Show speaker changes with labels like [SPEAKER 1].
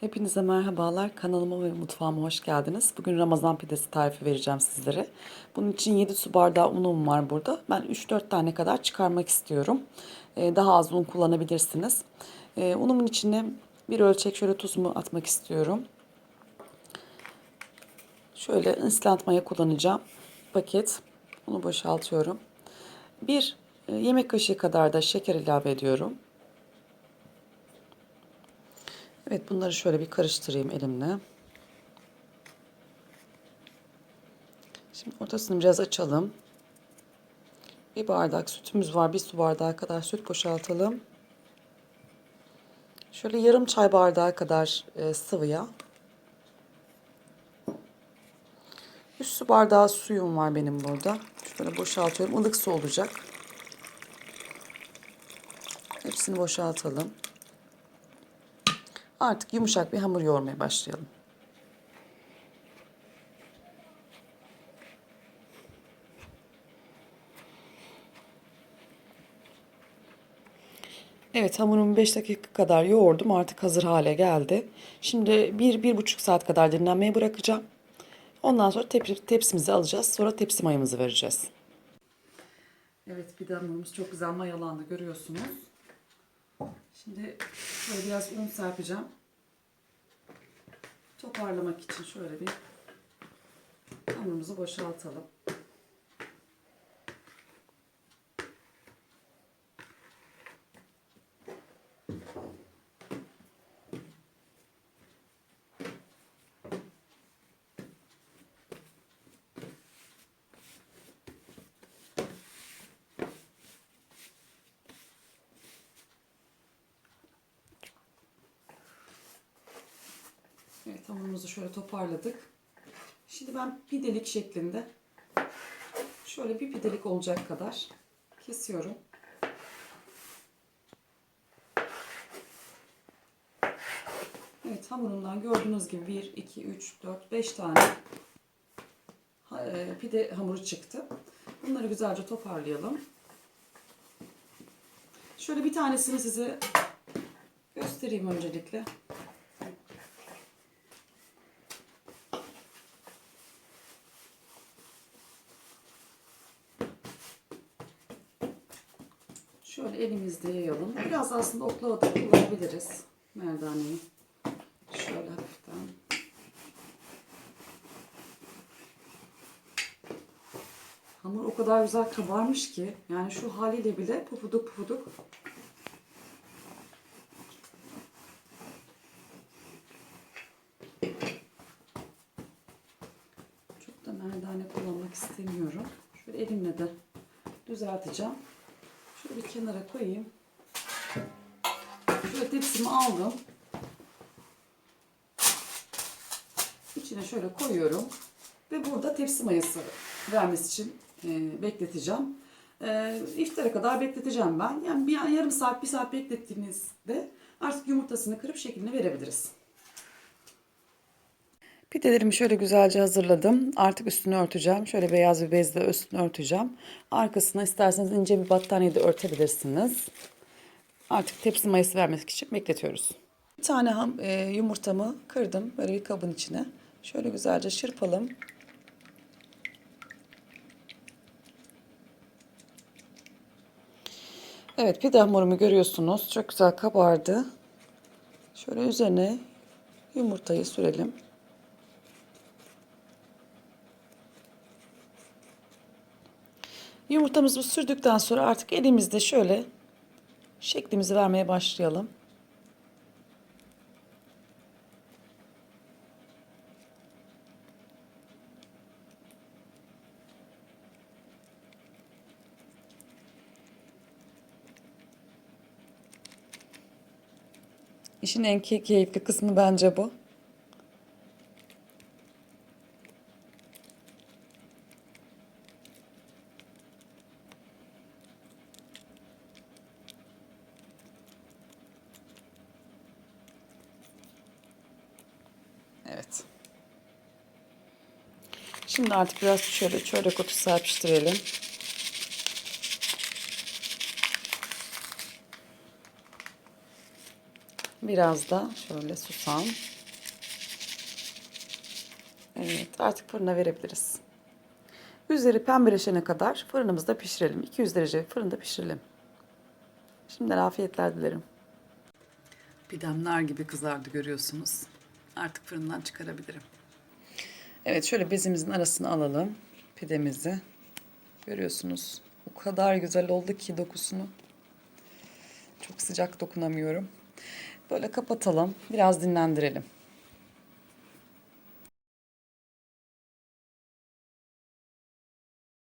[SPEAKER 1] Hepinize merhabalar. Kanalıma ve mutfağıma hoş geldiniz. Bugün Ramazan pidesi tarifi vereceğim sizlere. Bunun için 7 su bardağı unum var burada. Ben 3-4 tane kadar çıkarmak istiyorum. Ee, daha az un kullanabilirsiniz. Ee, unumun içine bir ölçek şöyle tuzumu atmak istiyorum. Şöyle instant maya kullanacağım. Paket. Bunu boşaltıyorum. Bir e, yemek kaşığı kadar da şeker ilave ediyorum. Evet bunları şöyle bir karıştırayım elimle. Şimdi ortasını biraz açalım. Bir bardak sütümüz var. Bir su bardağı kadar süt boşaltalım. Şöyle yarım çay bardağı kadar e, sıvı yağ. 3 su bardağı suyum var benim burada. Şöyle boşaltıyorum. Ilık su olacak. Hepsini boşaltalım. Artık yumuşak bir hamur yoğurmaya başlayalım. Evet hamurumu 5 dakika kadar yoğurdum. Artık hazır hale geldi. Şimdi 1-1,5 saat kadar dinlenmeye bırakacağım. Ondan sonra tep tepsimizi alacağız. Sonra tepsi mayamızı vereceğiz. Evet pide hamurumuz çok güzel mayalandı görüyorsunuz. Şimdi şöyle biraz un serpeceğim. Toparlamak için şöyle bir hamurumuzu boşaltalım. Evet hamurumuzu şöyle toparladık. Şimdi ben pidelik şeklinde şöyle bir pidelik olacak kadar kesiyorum. Evet hamurumdan gördüğünüz gibi 1, 2, 3, 4, 5 tane e, pide hamuru çıktı. Bunları güzelce toparlayalım. Şöyle bir tanesini size göstereyim öncelikle. Şöyle elimizde yayalım. Biraz aslında oklava da kullanabiliriz. Merdaneyi. Şöyle hafiften. Hamur o kadar güzel kabarmış ki. Yani şu haliyle bile pufuduk pufuduk. Çok da merdane kullanmak istemiyorum. Şöyle elimle de düzelteceğim. Şöyle bir kenara koyayım. Şöyle tepsimi aldım. İçine şöyle koyuyorum. Ve burada tepsi mayası vermesi için e, bekleteceğim. E, iftara kadar bekleteceğim ben. Yani bir yarım saat, bir saat beklettiğimizde artık yumurtasını kırıp şeklini verebiliriz. Pidelerimi şöyle güzelce hazırladım. Artık üstünü örteceğim. Şöyle beyaz bir bezle üstünü örteceğim. Arkasına isterseniz ince bir battaniye de örtebilirsiniz. Artık tepsi mayası vermek için bekletiyoruz. Bir tane ham, e, yumurtamı kırdım böyle bir kabın içine. Şöyle güzelce çırpalım. Evet pide hamurumu görüyorsunuz. Çok güzel kabardı. Şöyle üzerine yumurtayı sürelim. Yumurtamızı sürdükten sonra artık elimizde şöyle şeklimizi vermeye başlayalım. İşin en key- keyifli kısmı bence bu. Evet. Şimdi artık biraz şöyle çörek otu serpiştirelim. Biraz da şöyle susam. Evet artık fırına verebiliriz. Üzeri pembeleşene kadar fırınımızda pişirelim. 200 derece fırında pişirelim. Şimdiden afiyetler dilerim. Pidemler gibi kızardı görüyorsunuz. Artık fırından çıkarabilirim. Evet şöyle bezimizin arasına alalım pidemizi. Görüyorsunuz. O kadar güzel oldu ki dokusunu. Çok sıcak dokunamıyorum. Böyle kapatalım. Biraz dinlendirelim.